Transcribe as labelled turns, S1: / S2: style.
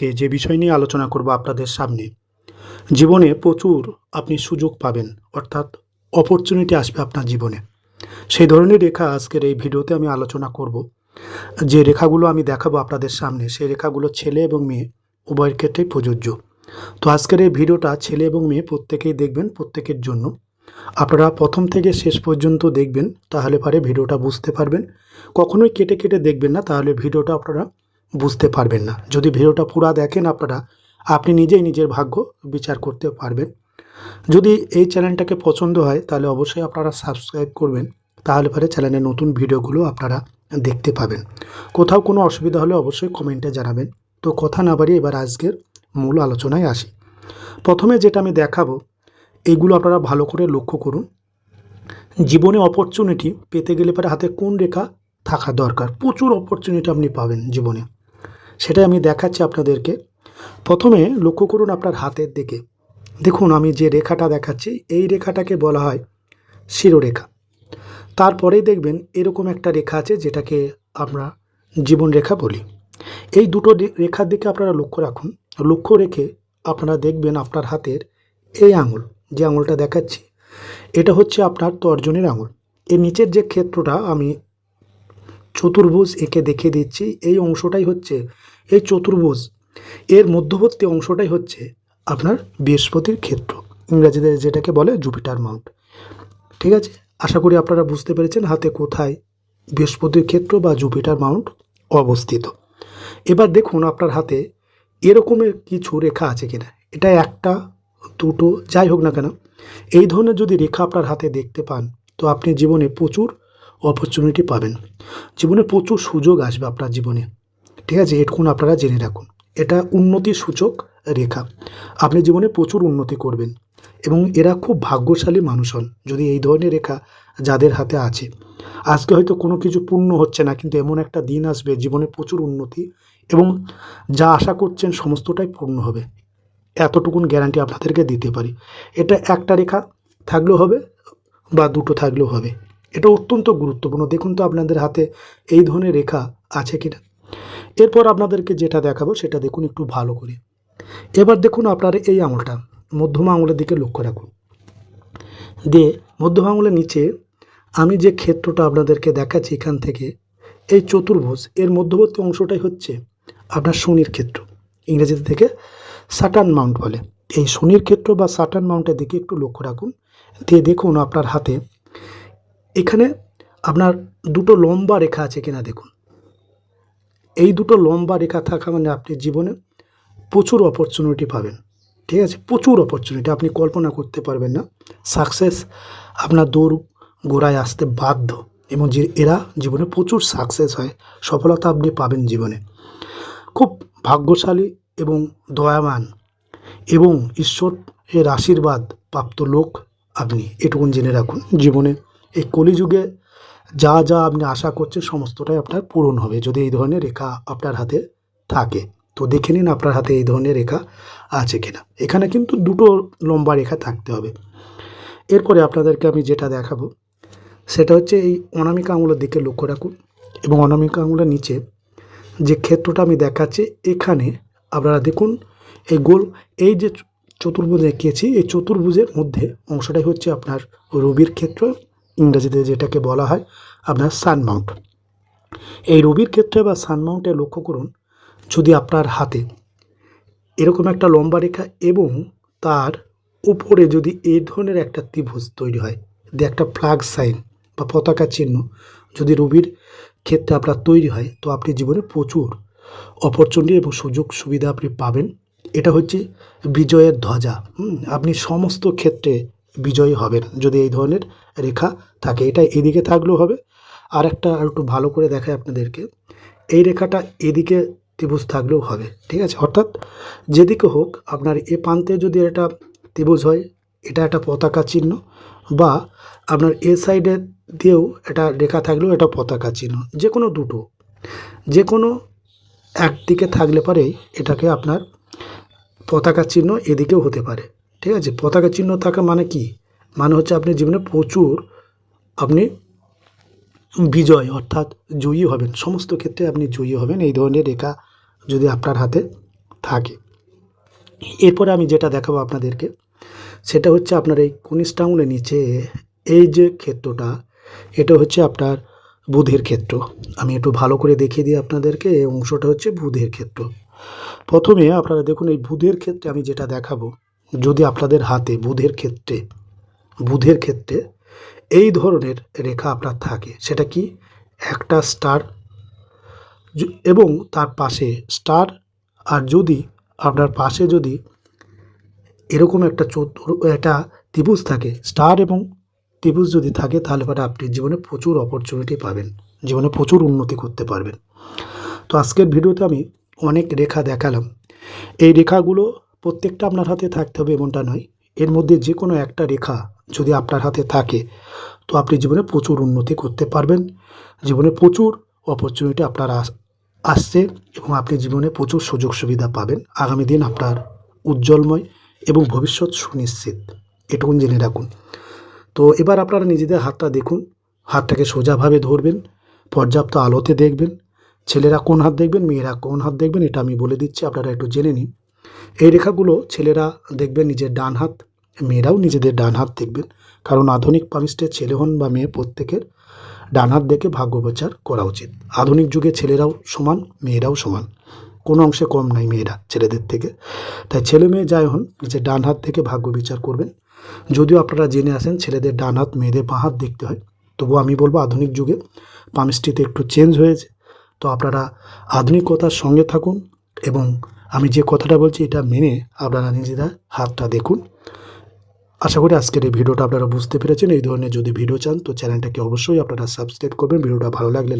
S1: আজকে যে বিষয় নিয়ে আলোচনা করব আপনাদের সামনে। জীবনে প্রচুর আপনি সুযোগ পাবেন, অর্থাৎ অপরচুনিটি আসবে আপনার জীবনে। সেই ধরনের রেখা আজকের এই ভিডিওতে আমি আলোচনা করব। যে রেখাগুলো আমি দেখাবো আপনাদের সামনে, সেই রেখাগুলো ছেলে এবং মেয়ে, উভয়ের ক্ষেত্রেই প্রযোজ্য। তো আজকের এই ভিডিওটা ছেলে এবং মেয়ে প্রত্যেকেই দেখবেন, প্রত্যেকের জন্য। আপনারা প্রথম থেকে শেষ পর্যন্ত দেখবেন, তাহলে পারে ভিডিওটা বুঝতে পারবেন। কখনোই কেটে কেটে দেখবেন না, তাহলে ভিডিওটা আপনারা বুঝতে পারবেন না। যদি ভিডিওটা পুরা দেখেন আপনারা, আপনি নিজেই নিজের ভাগ্য বিচার করতে পারবেন। যদি এই চ্যানেলটাকে পছন্দ হয়, তাহলে অবশ্যই আপনারা সাবস্ক্রাইব করবেন। তাহলে পরে চ্যানেলের নতুন ভিডিওগুলো আপনারা দেখতে পাবেন। কোথাও কোনো অসুবিধা হলে অবশ্যই কমেন্টে জানাবেন। তো কথা না বাড়িয়ে এবার আজকের মূল আলোচনায় আসি। প্রথমে যেটা আমি দেখাবো, এগুলো আপনারা ভালো করে লক্ষ্য করুন। জীবনে অপরচুনিটি পেতে গেলে পরে হাতে কোন রেখা থাকা দরকার? প্রচুর অপরচুনিটি আপনি পাবেন জীবনে। সেটাই আমি দেখাচ্ছি আপনাদেরকে। প্রথমে লক্ষ্য করুন আপনার হাতের দিকে। দেখুন, আমি যে রেখাটা দেখাচ্ছি, এই রেখাটাকে বলা হয় শিরোরেখা। তারপরেই দেখবেন এরকম একটা রেখা আছে, যেটাকে আমরা জীবন রেখা বলি। এই দুটো রেখার দিকে আপনারা লক্ষ্য রাখুন। লক্ষ্য রেখে আপনারা দেখবেন আপনার হাতের এই আঙুল, যে আঙুলটা দেখাচ্ছি, এটা হচ্ছে আপনার তর্জনের আঙুল। এর নিচের যে ক্ষেত্রটা আমি চতুর্ভুজ একে দেখে দিচ্ছি, এই অংশটাই হচ্ছে এই চতুর্ভুজ। এর মধ্যবর্তী অংশটাই হচ্ছে আপনার বৃহস্পতির ক্ষেত্র। ইংরাজিতে যেটাকে বলে জুপিটার মাউন্ট। ঠিক আছে? আশা করি আপনারা বুঝতে পেরেছেন হাতে কোথায় বৃহস্পতির ক্ষেত্র বা জুপিটার মাউন্ট অবস্থিত। এবার দেখুন আপনার হাতে এরকমের কিছু রেখা আছে কিনা। এটা একটা, দুটো, যাই হোক না কেন, এই ধরনের যদি রেখা আপনার হাতে দেখতে পান, তো আপনি জীবনে প্রচুর অপরচুনিটি পাবেন। জীবনে প্রচুর সুযোগ আসবে আপনার জীবনে। ঠিক আছে, এটুকুন আপনারা জেনে রাখুন। এটা উন্নতির সূচক রেখা। আপনি জীবনে প্রচুর উন্নতি করবেন এবং এরা খুব ভাগ্যশালী মানুষ হন, যদি এই ধরনের রেখা যাদের হাতে আছে। আজকে হয়তো কোনো কিছু পূর্ণ হচ্ছে না, কিন্তু এমন একটা দিন আসবে, জীবনে প্রচুর উন্নতি এবং যা আশা করছেন সমস্তটাই পূর্ণ হবে। এতটুকুন গ্যারান্টি আপনাদেরকে দিতে পারি। এটা একটা রেখা থাকলেও হবে বা দুটো থাকলেও হবে। এটা অত্যন্ত গুরুত্বপূর্ণ। দেখুন তো আপনাদের হাতে এই ধরনের রেখা আছে কিনা। এরপর আপনাদেরকে যেটা দেখাবো সেটা দেখুন একটু ভালো করে। এবার দেখুন আপনার এই আঙুলটা, মধ্যমা আঙুলের দিকে লক্ষ্য রাখুন। দিয়ে মধ্যমা আঙুলের নিচে আমি যে ক্ষেত্রটা আপনাদেরকে দেখাচ্ছি এখান থেকে, এই চতুর্ভুজ, এর মধ্যবর্তী অংশটাই হচ্ছে আপনার শনির ক্ষেত্র। ইংরেজিতে থেকে সাটান মাউন্ট বলে। এই শনির ক্ষেত্র বা সাটান মাউন্টের দিকে একটু লক্ষ্য রাখুন। দিয়ে দেখুন আপনার হাতে, এখানে আপনার দুটো লম্বা রেখা আছে কিনা দেখুন। এই দুটো লম্বা রেখা থাকা মানে আপনি জীবনে প্রচুর অপরচুনিটি পাবেন। ঠিক আছে? প্রচুর অপরচুনিটি আপনি কল্পনা করতে পারবেন না। সাকসেস আপনার দৌড় গোড়ায় আসতে বাধ্য। এবং যে এরা জীবনে প্রচুর সাকসেস হয়, সফলতা আপনি পাবেন জীবনে। খুব ভাগ্যশালী এবং দয়াবান এবং ঈশ্বর এর আশীর্বাদ প্রাপ্ত লোক আপনি। এটুকুন জেনে রাখুন। জীবনে এই কলিযুগে যা যা আপনি আশা করছেন সমস্তটাই আপনার পূরণ হবে যদি এই ধরনের রেখা আপনার হাতে থাকে। তো দেখে নিন আপনার হাতে এই ধরনের রেখা আছে কিনা। এখানে কিন্তু দুটো লম্বা রেখা থাকতে হবে। এরপরে আপনাদেরকে আমি যেটা দেখাবো, সেটা হচ্ছে এই অনামিকা আঙুলের দিকে লক্ষ্য রাখুন এবং অনামিকা আঙুলের নিচে যে ক্ষেত্রটা আমি দেখাচ্ছি, এখানে আপনারা দেখুন এই গোল, এই যে চতুর্ভুজ এঁকেছি এই চতুর্ভুজের মধ্যে অংশটাই হচ্ছে আপনার রবির ক্ষেত্র ইংরেজিতে যেটাকে বলা হয় আপনার সানমাউন্ট এই রবির ক্ষেত্রে বা সানমাউন্টে লক্ষ্য করুন, যদি আপনার হাতে এরকম একটা লম্বা রেখা এবং তার উপরে যদি এই ধরনের একটা ত্রিভুজ তৈরি হয় দিয়ে একটা ফ্ল্যাগ সাইন বা পতাকা চিহ্ন যদি রবির ক্ষেত্রে আপনার তৈরি হয়, তো আপনি জীবনে প্রচুর অপরচুনিটি এবং সুযোগ সুবিধা আপনি পাবেন। এটা হচ্ছে বিজয়ের ধ্বজা। আপনি সমস্ত ক্ষেত্রে বিজয়ী হবেন যদি এই ধরনের রেখা থাকে। এটা এদিকে থাকলেও হবে। আর একটা আর একটু ভালো করে দেখায় আপনাদেরকে। এই রেখাটা এদিকে ত্রিভুজ থাকলেও হবে, ঠিক আছে? অর্থাৎ যেদিকে হোক আপনার এ প্রান্তে যদি এটা ত্রিভুজ হয়, এটা একটা পতাকা চিহ্ন বা আপনার এ সাইডে দিয়েও এটা রেখা থাকলেও এটা পতাকা চিহ্ন যে কোনো দুটো। যে কোনো একদিকে থাকলে পরেই এটাকে আপনার পতাকা চিহ্ন এদিকেও হতে পারে। ঠিক আছে, পতাকা চিহ্ন থাকা মানে কি? মানে হচ্ছে আপনি জীবনে প্রচুর আপনি বিজয়, অর্থাৎ জয়ী হবেন। সমস্ত ক্ষেত্রে আপনি জয়ী হবেন, এই ধরনের রেখা যদি আপনার হাতে থাকে। এরপরে আমি যেটা দেখাবো আপনাদেরকে, সেটা হচ্ছে আপনার এই কনিষ্ঠ আঙুলের নিচে এই যে ক্ষেত্রটা, এটা হচ্ছে আপনার বুধের ক্ষেত্র। আমি একটু ভালো করে দেখিয়ে দিই আপনাদেরকে, এই অংশটা হচ্ছে বুধের ক্ষেত্র। প্রথমে আপনারা দেখুন, এই বুধের ক্ষেত্রে আমি যেটা দেখাবো যদি আপনাদের হাতে বুধের ক্ষেত্রে বুধের ক্ষেত্রে এই ধরনের রেখা আপনার থাকে, সেটা কি? একটা স্টার। এবং তার পাশে স্টার, আর যদি আপনার পাশে যদি এরকম একটা একটা ত্রিভুজ থাকে, স্টার এবং ত্রিভুজ যদি থাকে, তাহলে পরে আপনি জীবনে প্রচুর অপরচুনিটি পাবেন, জীবনে প্রচুর উন্নতি করতে পারবেন। তো আজকের ভিডিওতে আমি অনেক রেখা দেখালাম। এই রেখাগুলো প্রত্যেকটা আপনার হাতে থাকতে হবে এমনটা নয়। এর মধ্যে যে কোনো একটা রেখা যদি আপনার হাতে থাকে, তো আপনি জীবনে প্রচুর উন্নতি করতে পারবেন। জীবনে প্রচুর অপরচুনিটি আপনার আস- আসছে এবং আপনি জীবনে প্রচুর সুযোগ সুবিধা পাবেন। আগামী দিন আপনার উজ্জ্বলময় এবং ভবিষ্যৎ সুনিশ্চিত। এটুকুন জেনে রাখুন। তো এবার আপনারা নিজেদের হাতটা দেখুন। হাতটাকে সোজাভাবে ধরবেন, পর্যাপ্ত আলোতে দেখবেন। ছেলেরা কোন হাত দেখবেন, মেয়েরা কোন হাত দেখবেন, এটা আমি বলে দিচ্ছি, আপনারা একটু জেনে নিন। এই রেখাগুলো ছেলেরা দেখবেন নিজের ডান হাত, মেয়েরাও নিজেদের ডান হাত দেখবেন। কারণ আধুনিক পামিস্টে ছেলে হন বা মেয়ে প্রত্যেকের ডান হাত দেখে ভাগ্য বিচার করা উচিত। আধুনিক যুগে ছেলেরাও সমান, মেয়েরাও সমান। কোনো অংশে কম নাই মেয়েরা ছেলেদের থেকে। তাই ছেলে মেয়ে যাই হন, নিজের ডান হাত থেকে ভাগ্য বিচার করবেন। যদিও আপনারা জেনে আসেন ছেলেদের ডান হাত, মেয়েদের বাঁ হাত দেখতে হয়। তবুও আমি বলব আধুনিক যুগে পামিস্ট্রিতে একটু চেঞ্জ হয়েছে। তো আপনারা আধুনিকতার সঙ্গে থাকুন এবং আমি যে কথাটা বলছি, এটা মেনে আপনারা নিজেরা হাতটা দেখুন। আশা করি আজকের এই ভিডিওটা আপনারা বুঝতে পেরেছেন। এই ধরনের যদি ভিডিও চান, তো চ্যানেলটাকে অবশ্যই আপনারা সাবস্ক্রাইব করবেন। ভিডিওটা ভালো লাগলে